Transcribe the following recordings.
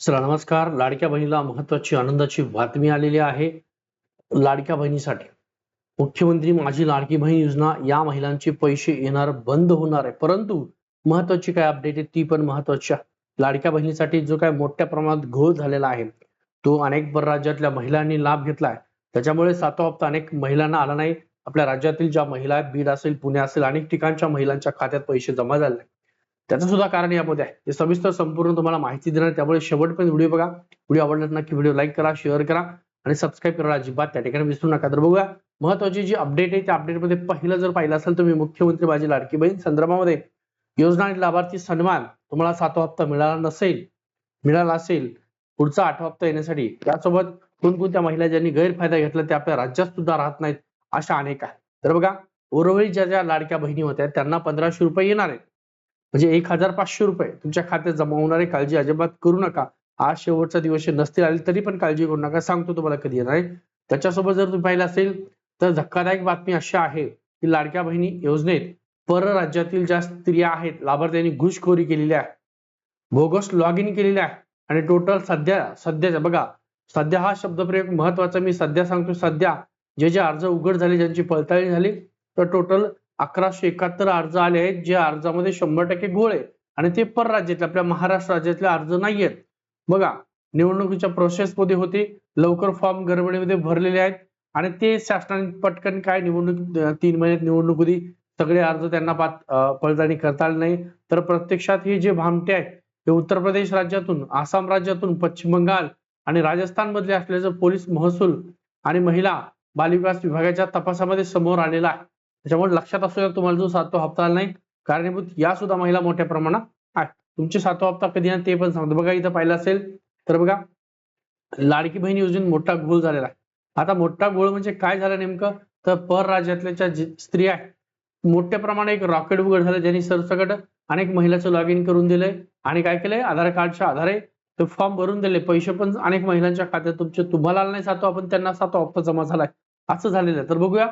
चला नमस्कार. लाडक्या बहिणीला महत्वाची आनंदाची बातमी आलेली आहे. लाडक्या बहिणीसाठी. मुख्यमंत्री माझी लाडकी बहीण योजना या महिलांचे पैसे येणार बंद होणार आहे. परंतु महत्वाची काय अपडेट आहे? ती पण महत्वाची आहे. लाडक्या बहिणीसाठी जो काय मोठ्या प्रमाणात घोळ झालेला आहे तो अनेक परराज्यातल्या महिलांनी लाभ घेतलाय त्याच्यामुळे सातवा हप्ता अनेक महिलांना आला नाही. आपल्या राज्यातील ज्या महिला आहेत बीड असेल पुणे असेल अनेक ठिकाणच्या महिलांच्या खात्यात पैसे जमा झाले. नाही. त्याचं सुद्धा कारण यामध्ये आहे. ते सविस्तर संपूर्ण तुम्हाला माहिती देणार त्यामुळे शेवटपर्यंत व्हिडिओ बघा. व्हिडिओ आवडला नक्की व्हिडिओ लाईक करा शेअर करा आणि सबस्क्राईब करायला अजिबात त्या ठिकाणी विसरू नका. तर बघूया महत्वाची जी अपडेट आहे त्या अपडेटमध्ये पहिलं जर पाहिलं असेल तुम्ही मुख्यमंत्री माझी लाडकी बहीण संदर्भामध्ये योजना आणि लाभार्थी सन्मान तुम्हाला सातवा हप्ता मिळाला नसेल मिळाला असेल पुढचा आठवा हप्ता येण्यासाठी त्यासोबत कोणकोणत्या महिला ज्यांनी गैरफायदा घेतला त्या आपल्या राज्यात सुद्धा राहत नाहीत अशा अनेक आहेत. तर बघा उर्वरित ज्या ज्या लाडक्या बहिणी होत्या त्यांना पंधराशे रुपये येणार आहेत. म्हणजे एक हजार पाचशे रुपये. तुमच्या खात्यात जमा होणारे काळजी अजिबात करू नका. आज शेवटचा दिवस नसतील आले तरी पण काळजी करू नका. सांगतो तुम्हाला कधी येणार आहे. त्याच्यासोबत जर तुम्ही पाहिलं असेल तर धक्कादायक बातमी अशी आहे की लाडक्या बहिणी योजनेत परराज्यातील ज्या स्त्रिया आहेत लाभार्थ्यांनी घुसखोरी केलेली आहे. बोगस लॉग इन केलेली आहे. आणि टोटल सध्या सध्याच्या बघा सध्या हा शब्दप्रयोग महत्त्वाचा मी सध्या सांगतो सध्या जे जे अर्ज उघड झाले ज्यांची पडताळणी झाली तर टोटल अकराशे एकाहत्तर अर्ज आले आहेत जे अर्जामध्ये शंभर टक्के घोळ आहे आणि ते परराज्यातले आपल्या महाराष्ट्र राज्यातले अर्ज नाही आहेत. बघा निवडणुकीच्या प्रोसेसमध्ये होते लवकर फॉर्म गडबडीमध्ये भरलेले आहेत. आणि ते शासनाने पटकन काय निवडणूक तीन महिन्यात निवडणूक होती सगळे अर्ज त्यांना पडताळणी करता आले नाही. तर प्रत्यक्षात हे जे भामटे आहेत ते उत्तर प्रदेश राज्यातून आसाम राज्यातून पश्चिम बंगाल आणि राजस्थान मधले असल्याचं पोलीस महसूल आणि महिला बालविकास विभागाच्या तपासामध्ये समोर आलेला आहे. त्याच्यामुळे लक्षात असू तुम्हाला जो सातवा हप्ता आला नाही. कारणीभूत या सुद्धा महिला मोठ्या प्रमाणात आहेत. तुमचे सातवा हप्ता कधी येणार ते पण सांगतो. बघा इथं पाहिलं असेल तर बघा लाडकी बहीण योजनेत मोठा घोळ झालेला आहे. आता मोठा घोळ म्हणजे काय झालं नेमकं? तर परराज्यातल्या ज्या स्त्रिया आहेत मोठ्या प्रमाणात एक रॉकेट उघड झालं ज्यांनी सरसकट अनेक महिलाचं लॉग इन करून दिलंय. आणि काय केलंय? आधार कार्डच्या आधारे ते फॉर्म भरून दिले पैसे पण अनेक महिलांच्या खात्यात. तुमचे तुम्हाला आला नाही सातो आपण त्यांना सातो हप्ता जमा झालाय. असं झालेलं आहे. तर बघूया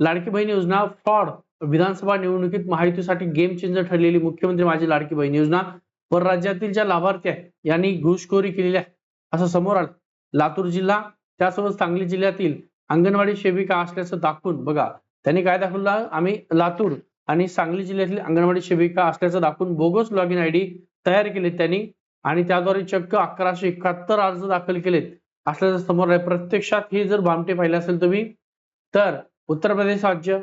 लाडकी बहीण योजना फ्रॉड विधानसभा निवडणुकीत महायुतीसाठी गेम चेंजर ठरलेली मुख्यमंत्री माझी लाडकी बहीण योजना परराज्यातील ज्या लाभार्थी आहेत यांनी घुसखोरी केलेली आहे. असं समोर आलं. लातूर जिल्हा त्यासोबत सांगली जिल्ह्यातील अंगणवाडी सेविका असल्याचं दाखवून बघा. त्यांनी काय दाखवलं? आम्ही लातूर आणि सांगली जिल्ह्यातील अंगणवाडी सेविका असल्याचं दाखवून bogus log in I D तयार केले त्यांनी आणि त्याद्वारे चक्क अकराशे एकाहत्तर अर्ज दाखल केलेत. असल्याचं समोर आहे प्रत्यक्षात हे जर भामटे पाहिले असेल तुम्ही तर उत्तर प्रदेश राज्य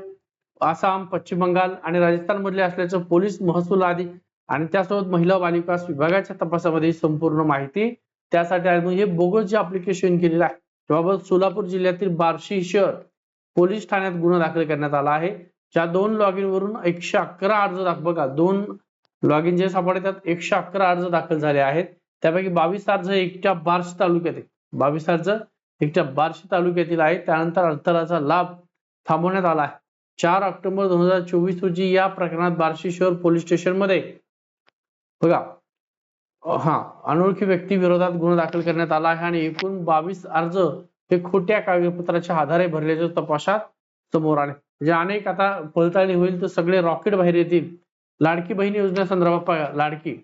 आसाम पश्चिम बंगाल आणि राजस्थान मधले असल्याचं पोलीस महसूल आधी आणि त्यासोबत महिला व बालविकास विभागाच्या तपासामध्ये संपूर्ण माहिती. त्यासाठी हे बोगस जे अप्लिकेशन केलेलं आहे त्याबाबत सोलापूर जिल्ह्यातील बार्शी शहर पोलीस ठाण्यात गुन्हा दाखल करण्यात आला आहे. ज्या दोन लॉग इन वरून एकशे अकरा अर्ज दाखल बघा दोन लॉग इन जे सापडले त्यात एकशे अकरा अर्ज दाखल झाले आहेत. त्यापैकी बावीस अर्ज एकट्या बार्शी तालुक्यात आहे बावीस अर्ज एकट्या बार्शी तालुक्यातील आहेत. त्यानंतर अंतराचा लाभ थांबवण्यात आला आहे. चार ऑक्टोबर दोन हजार चोवीस रोजी या प्रकरणात बार्शी शहर पोलीस स्टेशनमध्ये. बघा हा अनोळखी व्यक्ती विरोधात गुन्हा दाखल करण्यात आला आहे आणि एकूण बावीस अर्ज हे खोट्या कागदपत्राच्या आधारे भरल्याच्या तपासात समोर आले. म्हणजे अनेक आता पडताळणी होईल तर सगळे रॉकेट बाहेर येतील. लाडकी बहीण योजना संदर्भात बघा, लाडकी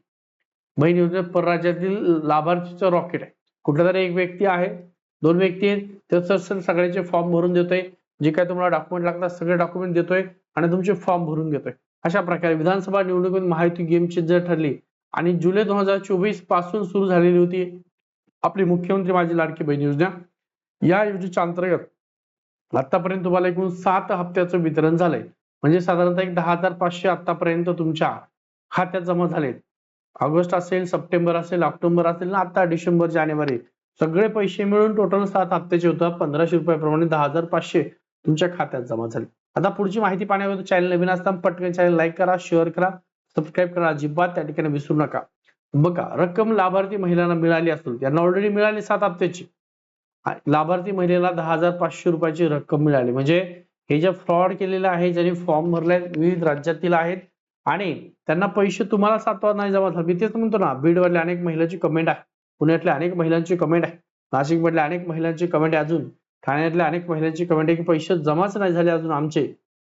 बहीण योजनेत परराज्यातील लाभार्थीचं रॉकेट आहे. कुठला तरी एक व्यक्ती आहे दोन व्यक्ती आहेत त्याचं सगळ्याचे फॉर्म भरून देतोय. जे काय तुम्हाला डॉक्युमेंट लागतात सगळे डॉक्युमेंट देतोय आणि तुमचे फॉर्म भरून घेतोय. अशा प्रकारे विधानसभा निवडणुकीत महायुती गेमची जर ठरली आणि जुलै दोन हजार चोवीसपासून सुरू झालेली होती आपली मुख्यमंत्री माझी लाडकी बहीण योजना. या योजनेच्या अंतर्गत आतापर्यंत तुम्हाला एकूण सात हप्त्याचं वितरण झालंय. म्हणजे साधारणतः एक दहा हजार पाचशे आतापर्यंत तुमच्या खात्यात जमा झालेत. ऑगस्ट असेल सप्टेंबर असेल ऑक्टोबर असेल ना आता डिसेंबर जानेवारी. सगळे पैसे मिळून टोटल सात हप्त्याचे होतात पंधराशे रुपयाप्रमाणे दहा हजार पाचशे. तुमच्या खात्यात जमा झाले. आता पुढची माहिती पाहण्यावर चॅनल नवीन असताना पटकन चॅनल लाईक करा शेअर करा सबस्क्राईब करा. अजिबात त्या ठिकाणी विसरू नका. बघा रक्कम लाभार्थी महिलांना मिळाली असेल त्यांना ऑलरेडी मिळाली सात हप्त्याची. लाभार्थी महिलेला दहा हजार पाचशे रुपयाची रक्कम मिळाली. म्हणजे हे जे फ्रॉड केलेलं आहे ज्यांनी फॉर्म भरले विविध राज्यातील आहेत आणि त्यांना पैसे तुम्हाला सातवा नाही जमा झाले. मी तेच म्हणतो ना बीडवरल्या अनेक महिलांची कमेंट आहे. पुण्यातल्या अनेक महिलांची कमेंट आहे. नाशिकमधल्या अनेक महिलांची कमेंट आहे अजून. ठाण्यातल्या अनेक महिलांची कमेंट आहे की पैसे जमाच नाही झाले अजून आमचे.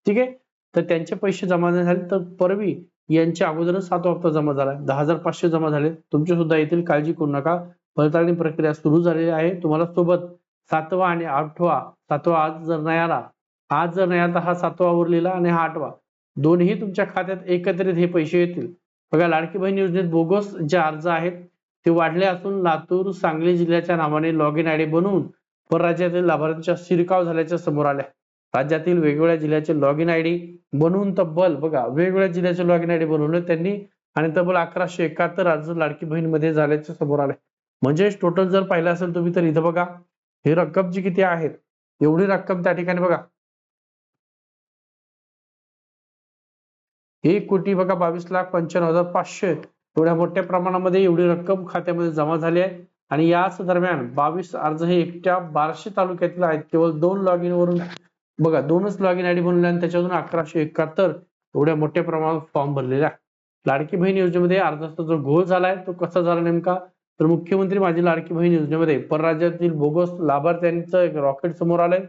ठीक आहे? तर त्यांचे पैसे जमा नाही झाले तर परवी यांच्या अगोदरच सात हप्ता जमा झाला. दहा हजार पाचशे जमा झाले. तुमचे सुद्धा येथील काळजी करू नका. पडताळणी प्रक्रिया सुरू झालेली आहे. तुम्हाला सोबत सातवा आणि आठवा सातवा आज जर नाही आला आज जर नाही आता हा सातवा उरलेला आणि हा आठवा. दोन्ही तुमच्या खात्यात एकत्रित हे पैसे येतील. बघा लाडकी बहीण योजनेत बोगस जे अर्ज आहेत ते वाढले असून लातूर सांगली जिल्ह्याच्या नावाने लॉग इन आयडी बनवून परराज्यातील लाभार्थ्यांच्या शिरकाव झाल्याच्या समोर आल्या. राज्यातील वेगवेगळ्या जिल्ह्याचे लॉग इन आयडी बनवून तब्बल बघा वेगवेगळ्या जिल्ह्याचे लॉग इन आयडी बनवले त्यांनी आणि तब्बल अकराशे एकाहत्तर अर्ज लाडकी बहीणमध्ये झाल्याचे समोर आले म्हणजे टोटल जर पाहिलं असेल तुम्ही तर इथं बघा हे रक्कम जी किती आहे एवढी रक्कम त्या ठिकाणी बघा. एक कोटी बघा बावीस लाख पंच्याण्णव हजार पाचशे. एवढ्या मोठ्या प्रमाणामध्ये एवढी रक्कम खात्यामध्ये जमा झाली आहे. आणि याच दरम्यान बावीस अर्ज हे एकट्या बार्शी तालुक्यातील आहेत. केवळ दोन लॉग इन वरून बघा दोनच लॉग इन आयडी बनवले आणि त्याच्यातून अकराशे एकाहत्तर एवढ्या मोठ्या प्रमाणात फॉर्म भरलेला आहे लाडकी बहीण योजनेमध्ये अर्जाचा जो घोळ झालाय तो कसा झाला नेमका? तर मुख्यमंत्री माझी लाडकी बहीण योजनेमध्ये परराज्यातील बोगस लाभार्थ्यांचं एक रॉकेट समोर आलंय.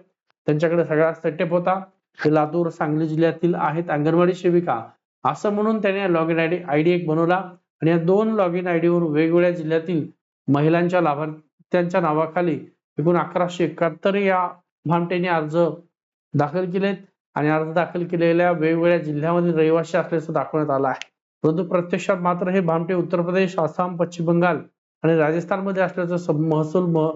त्यांच्याकडे सगळा सेटअप होता. ते लातूर सांगली जिल्ह्यातील आहेत. अंगणवाडी सेविका असं म्हणून त्याने लॉग इन आयडी आयडी एक बनवला. आणि या दोन लॉग इन आयडीवर वेगवेगळ्या जिल्ह्यातील महिलांच्या लाभार्थ्यांच्या नावाखाली एकूण अकराशे एकाहत्तर या भामटेने अर्ज दाखल केलेत आणि अर्ज दाखल केलेल्या वेगवेगळ्या जिल्ह्यामधील रहिवासी असल्याचं दाखवण्यात आलं आहे. परंतु प्रत्यक्षात मात्र हे भामटे उत्तर प्रदेश आसाम पश्चिम बंगाल आणि राजस्थानमध्ये असल्याचं महसूल म-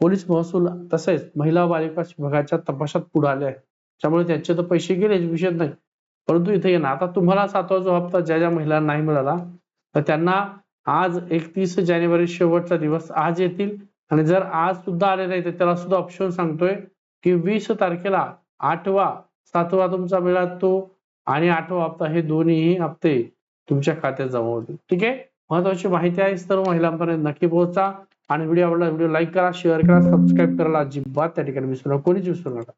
पोलीस महसूल तसेच महिला बालिका विभागाच्या तपासात पुढे आले आहे. त्यामुळे त्यांचे तर पैसे गेले विषय नाही. परंतु इथे येणार ना आता तुम्हाला सातवा जो हप्ता ज्या ज्या महिलांना नाही मिळाला तर त्यांना आज एकतीस जानेवारी शेवटचा दिवस आज येतील. आणि जर आज सुद्धा आले नाही तर त्याला सुद्धा ऑप्शन सांगतोय की वीस तारखेला आठवा सातवा तुमचा मिळतो आणि आठवा हप्ता हे दोन्ही हप्ते तुमच्या खात्यात जमा होतील. ठीक आहे? महत्वाची माहिती आहे सर्व महिलांपर्यंत नक्की पोहोचा. आणि व्हिडिओ आवडला व्हिडिओ लाईक करा शेअर करा सबस्क्राईब करायला अजिबात त्या ठिकाणी विसरू नका. कोणीच विसरू नका.